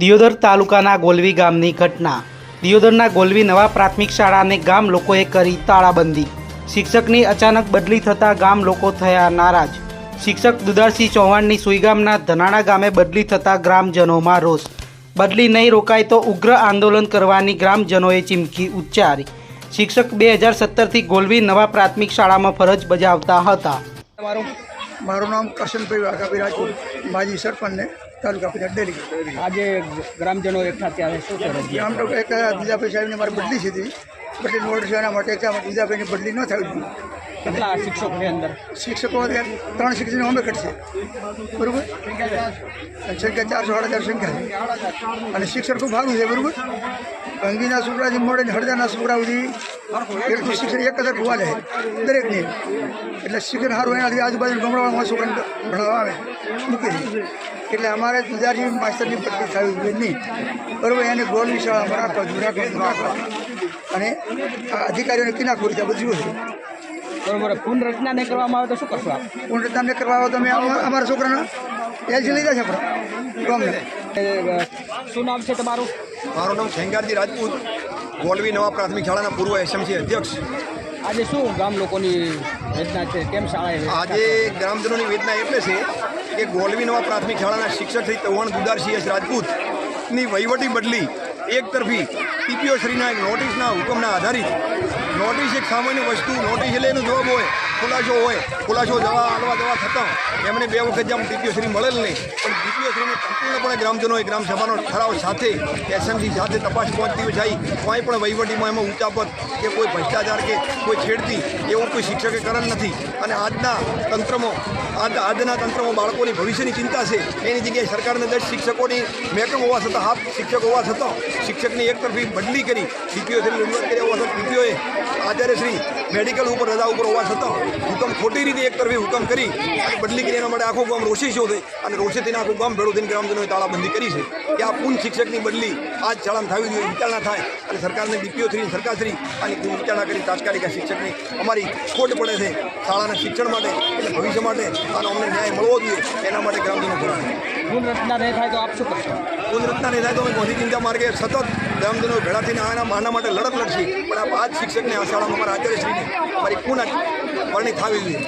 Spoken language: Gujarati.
દિયોદર તાલુકાના ગોલવી ગામની ઘટના. દિયોદરના ગોલવી નવા પ્રાથમિક શાળાને ગામ લોકોએ કરી તાળાબંધી. શિક્ષકની અચાનક બદલી થતાં ગામ લોકો થયા નારાજ. શિક્ષક દુદારસિંહ ચૌહાણની સુઈગામના ધનાણા ગામે બદલી થતાં ગ્રામજનોમાં રોષ. બદલી નહીં રોકાય તો ઉગ્ર આંદોલન કરવાની ગ્રામજનોએ ચીમકી ઉચ્ચારી. શિક્ષક બે હજાર સત્તરથી ગોલવી નવા પ્રાથમિક શાળામાં ફરજ બજાવતા હતા. મારું નામ કરશનભાઈ વાઘાભાઈ રાજપૂત માજી સરપંચને તાલુકા પંચાયત ડેલી આજે ગ્રામજનો એકઠા ત્યારે છે શું કરે ગ્રામ તો એક દીદાભાઈ સાહેબને મારે બદલી છે હતી બદલી ઓર્ડર છે એના માટે ત્યાં દીદાભાઈની બદલી ન થવી જોઈએ કેટલા શિક્ષકો અંદર? શિક્ષકો ત્રણ શિક્ષકો અમે કરશે. બરાબર? સંખ્યા ચારસો સાડા ચાર સંખ્યા અને શિક્ષક ખૂબ સારું છે બરાબર? અંગીના છોકરાથી મળે ને હળદાના છોકરા સુધી એટલું શિક્ષણ એક જ હોવા જાય દરેકને. એટલે શિક્ષણ સારું એનાથી આજુબાજુ ગમડાવામાં છોકરાને ભણાવવા આવે મૂકી દે એટલે અમારે જુદાજી માસ્ટરની બદલી થવી જોઈએ નહીં. બરાબર એને ગોળની શાળામાં રાખવા જોઈએ રાખવા અને આ અધિકારીઓને કિનાખોરી ત્યાં બધું છે બરોબર પુનરચના નહીં કરવામાં આવે તો શું કરશો આપ? નહીં કરવા આવે તમે અમે અમારા છોકરાના એલસી લઈ છે આપણે શું નામ છે તમારું? મારું નામ ખેંગારજી રાજપૂત. ગોલવી નવા પ્રાથમિક શાળાના પૂર્વ એસએમસી અધ્યક્ષ. આજે શું ગામ લોકોની વેદના છે? કેમ શાળાએ આજે ગ્રામજનોની વેદના એટલે છે કે ગોલવી નવા પ્રાથમિક શાળાના શિક્ષક શ્રી ચૌહાણ સી એસ રાજપૂતની વહીવટી બદલી એક તરફી ટીપીઓ શ્રીના એક નોટિસના હુકમના આધારિત. નોટિસ એક સામાન્ય વસ્તુ નોટિસ એટલે એનો જવાબ હોય. ખુલાસો હોય, ખુલાસો જવા આલવા જવા થતાં એમને બે વખત જેમ ડીપીઓશ્રી મળેલ નહીં, પણ ડીપીઓશ્રીને સંપૂર્ણપણે ગ્રામજનોએ ગ્રામસભાનો ઠરાવ સાથે, એસએમસી સાથે તપાસ પહોંચતી જાય કોઈ પણ વહીવટીમાં એમાં ઉચાપત કે કોઈ ભ્રષ્ટાચાર કે કોઈ છેડતી એવું કોઈ શિક્ષકે કરેલ નથી. અને આજના તંત્રમાં, આજ, આજના તંત્રમાં બાળકોની ભવિષ્યની ચિંતા છે. એની જગ્યાએ સરકારને દસ શિક્ષકોની મેકઅપ હોવા છતાં, હાફ શિક્ષક હોવા છતાં, શિક્ષકની એક તરફી બદલી કરી ડીપીઓ શ્રી રજૂઆત કર્યા હોવા છતાં ડીપીઓએ આચાર્યશ્રી મેડિકલ ઉપર, રજા ઉપર હોવા છતાં હુકમ ખોટી રીતે એક તરફી હુકમ કરી અને બદલી કરી એના માટે આખું ગામ રોષી છો થઈ અને રોષે આખું ગામ ભેળું થઈને ગ્રામજનોએ તાળાબંધી કરી છે કે આ પૂન શિક્ષકની બદલી આ જ શાળામાં થવી જોઈએ, વિચારણા થાય અને સરકારને ડીપીઓ શ્રી સરકારશ્રી આની વિચારણા કરી તાત્કાલિક આ શિક્ષકની અમારી ખોટ પડે છે શાળાના શિક્ષણ માટે એટલે ભવિષ્ય માટે આનો અમને ન્યાય મળવો જોઈએ, એના માટે ગ્રામજનો ભરા ગુણરચના નહીં થાય તો આપ કરશો? નહીં થાય તો અમે ગાંધી ચિંતા માર્ગે સતત ગ્રામજનો ભેળા થઈને આના આના માટે લડત લડશી. પણ આ પાંચ શિક્ષકને આ શાળામાં અમારા આચાર્યશ્રીને અમારી પૂર્ણ પરણી થવી જોઈએ.